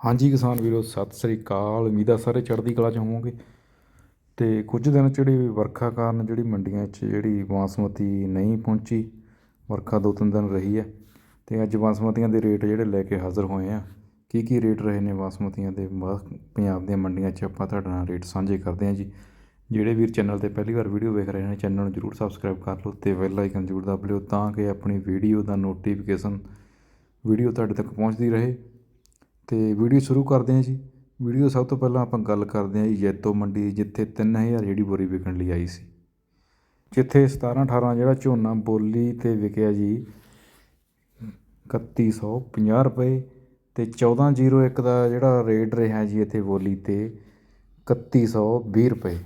ਹਾਂਜੀ ਕਿਸਾਨ ਵੀਰੋ, ਸਤਿ ਸ੍ਰੀ ਅਕਾਲ। ਉਮੀਦ ਆ ਸਾਰੇ ਚੜ੍ਹਦੀ ਕਲਾ 'ਚ ਹੋਵੋਗੇ। ਅਤੇ ਕੁਝ ਦਿਨ 'ਚ ਜਿਹੜੀ ਵਰਖਾ ਕਾਰਨ ਜਿਹੜੀ ਮੰਡੀਆਂ 'ਚ ਜਿਹੜੀ ਬਾਸਮਤੀ ਨਹੀਂ ਪਹੁੰਚੀ, ਵਰਖਾ ਦੋ ਤਿੰਨ ਦਿਨ ਰਹੀ ਹੈ ਅਤੇ ਅੱਜ ਬਾਸਮਤੀਆਂ ਦੇ ਰੇਟ ਜਿਹੜੇ ਲੈ ਕੇ ਹਾਜ਼ਰ ਹੋਏ ਆ ਕੀ ਕੀ ਰੇਟ ਰਹੇ ਨੇ ਬਾਸਮਤੀਆਂ ਦੇ? ਬਾ, ਪੰਜਾਬ ਦੀਆਂ ਮੰਡੀਆਂ 'ਚ ਆਪਾਂ ਤੁਹਾਡੇ ਨਾਲ ਰੇਟ ਸਾਂਝੇ ਕਰਦੇ ਹਾਂ ਜੀ। ਜਿਹੜੇ ਵੀਰ ਚੈਨਲ 'ਤੇ ਪਹਿਲੀ ਵਾਰ ਵੀਡੀਓ ਵੇਖ ਰਹੇ ਨੇ, ਚੈਨਲ ਨੂੰ ਜਰੂਰ ਸਬਸਕ੍ਰਾਈਬ ਕਰ ਲਓ ਅਤੇ ਬੈਲ ਆਈਕਨ ਜ਼ਰੂਰ ਦਬ ਲਿਓ ਤਾਂ ਕਿ ਆਪਣੀ ਵੀਡੀਓ ਦਾ ਨੋਟੀਫਿਕੇਸ਼ਨ ਵੀਡੀਓ ਤੁਹਾਡੇ ਤੱਕ ਪਹੁੰਚਦੀ ਰਹੇ। ਅਤੇ ਵੀਡੀਓ ਸ਼ੁਰੂ ਕਰਦੇ ਹਾਂ ਜੀ। ਵੀਡੀਓ ਸਭ ਤੋਂ ਪਹਿਲਾਂ ਆਪਾਂ ਗੱਲ ਕਰਦੇ ਹਾਂ ਜੀ ਜੈਤੋ ਮੰਡੀ ਦੀ, ਜਿੱਥੇ 3000 ਜਿਹੜੀ ਬੋਰੀ ਵਿਕਣ ਲਈ ਆਈ ਸੀ। ਜਿੱਥੇ 17 18 ਜਿਹੜਾ ਝੋਨਾ ਬੋਲੀ ਤੇ ਵਿਕਿਆ ਜੀ 3150 ਰੁਪਏ ਤੇ 1401 ਦਾ ਜਿਹੜਾ ਰੇਟ ਰਿਹਾ ਜੀ ਇੱਥੇ ਬੋਲੀ ਤੇ 3120 ਰੁਪਏ।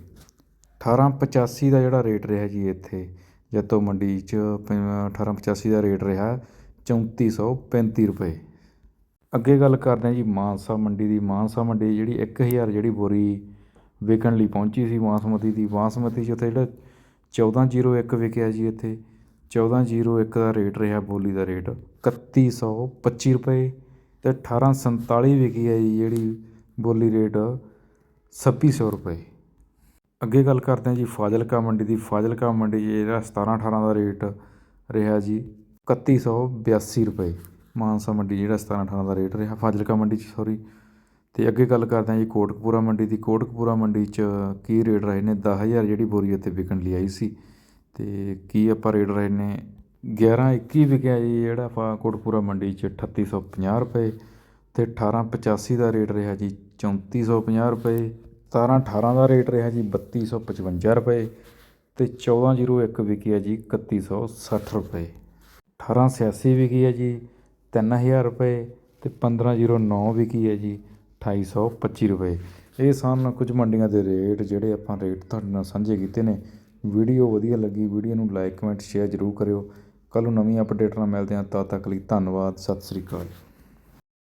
1885 ਦਾ ਜਿਹੜਾ ਰੇਟ ਰਿਹਾ ਜੀ ਇੱਥੇ ਜੈਤੋ ਮੰਡੀ 'ਚ ਪ- 1885 ਦਾ ਰੇਟ ਰਿਹਾ 3435 ਰੁਪਏ। ਅੱਗੇ ਗੱਲ ਕਰਦੇ ਹਾਂ ਜੀ ਮਾਨਸਾ ਮੰਡੀ ਦੀ। ਮਾਨਸਾ ਮੰਡੀ ਜਿਹੜੀ 1000 ਜਿਹੜੀ ਬੋਰੀ ਵਿਕਣ ਲਈ ਪਹੁੰਚੀ ਸੀ ਬਾਸਮਤੀ ਦੀ। ਬਾਸਮਤੀ 'ਚ ਉੱਥੇ ਜਿਹੜਾ 1401 ਵਿਕਿਆ ਜੀ ਇੱਥੇ। 1401 ਦਾ ਰੇਟ ਰਿਹਾ ਬੋਲੀ ਦਾ ਰੇਟ 3125 ਰੁਪਏ ਤੇ 1847 ਵਿਕੀ ਹੈ ਜੀ ਜਿਹੜੀ ਬੋਲੀ ਰੇਟ 2600 ਰੁਪਏ। ਅੱਗੇ ਗੱਲ ਕਰਦੇ ਹਾਂ ਜੀ ਫਾਜ਼ਿਲਕਾ ਮੰਡੀ ਦੀ। ਫਾਜ਼ਿਲਕਾ ਮੰਡੀ 'ਚ ਜਿਹੜਾ 17 18 ਦਾ ਰੇਟ ਰਿਹਾ ਜੀ 3182 ਰੁਪਏ। ਮਾਨਸਾ ਮੰਡੀ ਜਿਹੜਾ 17 18 ਦਾ ਰੇਟ ਰਿਹਾ, ਫਾਜ਼ਿਲਕਾ ਮੰਡੀ 'ਚ ਸੌਰੀ ਅਤੇ ਅੱਗੇ ਗੱਲ ਕਰਦੇ ਹਾਂ ਜੀ ਕੋਟਕਪੂਰਾ ਮੰਡੀ ਦੀ। ਕੋਟਕਪੂਰਾ ਮੰਡੀ 'ਚ ਕੀ ਰੇਟ ਰਹੇ ਨੇ? 10000 ਜਿਹੜੀ ਬੋਰੀ ਇੱਥੇ ਵਿਕਣ ਲਈ ਆਈ ਸੀ। ਅਤੇ ਕੀ ਆਪਾਂ ਰੇਟ ਰਹੇ ਨੇ? 11 21 ਵਿਕਿਆ ਜੀ, ਜਿਹੜਾ ਆਪਾਂ ਕੋਟਕਪੂਰਾ ਮੰਡੀ 'ਚ 3850 ਰੁਪਏ ਤੇ 1885 ਦਾ ਰੇਟ ਰਿਹਾ ਜੀ 3450 ਰੁਪਏ। 17 18 ਦਾ ਰੇਟ ਰਿਹਾ ਜੀ 3255 ਰੁਪਏ ਤੇ 1401 ਵਿਕੀ ਹੈ ਜੀ 3160 ਰੁਪਏ। 1886 ਵਿਕੀ ਹੈ ਜੀ 3000 ਰੁਪਏ ਅਤੇ ਪੰਦਰਾਂ ਜੀਰੋ ਨੌ ਵੀ ਕੀ ਹੈ ਜੀ 2825 ਰੁਪਏ। ਇਹ ਸਨ ਕੁਝ ਮੰਡੀਆਂ ਦੇ ਰੇਟ ਜਿਹੜੇ ਆਪਾਂ ਰੇਟ ਤੁਹਾਡੇ ਨਾਲ ਸਾਂਝੇ ਕੀਤੇ ਨੇ। ਵੀਡੀਓ ਵਧੀਆ ਲੱਗੀ, ਵੀਡੀਓ ਨੂੰ ਲਾਈਕ, ਕਮੈਂਟ, ਸ਼ੇਅਰ ਜ਼ਰੂਰ ਕਰਿਓ। ਕੱਲ੍ਹ ਨੂੰ ਨਵੀਂ ਅਪਡੇਟ ਨਾਲ ਮਿਲਦੇ ਹਾਂ, ਤਦ ਤੱਕ ਲਈ ਧੰਨਵਾਦ, ਸਤਿ ਸ੍ਰੀ ਅਕਾਲ।